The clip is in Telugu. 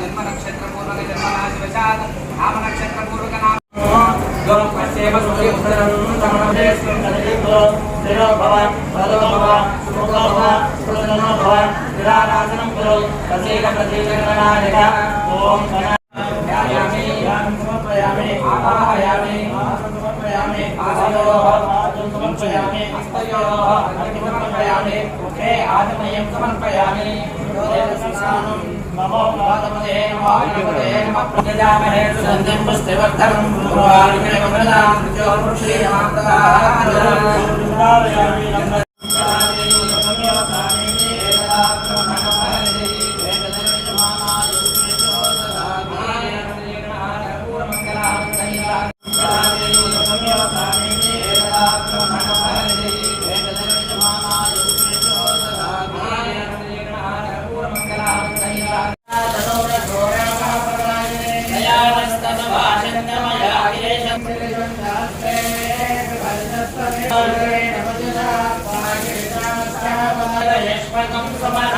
జన్మ నక్షత్ర పూర్వక జన్మ నాశవశాత్ నామ నక్షత్ర పూర్వక నామ కురు ప్రసీద ప్రతీకరణాయక ఓం సమర్పయామి ఆవాహయామి సమర్పయామి సమర్పయామి హస్తయోః సమర్పయామి ముఖే ఆచమయం సమర్పయామి స్నానం నమో समाज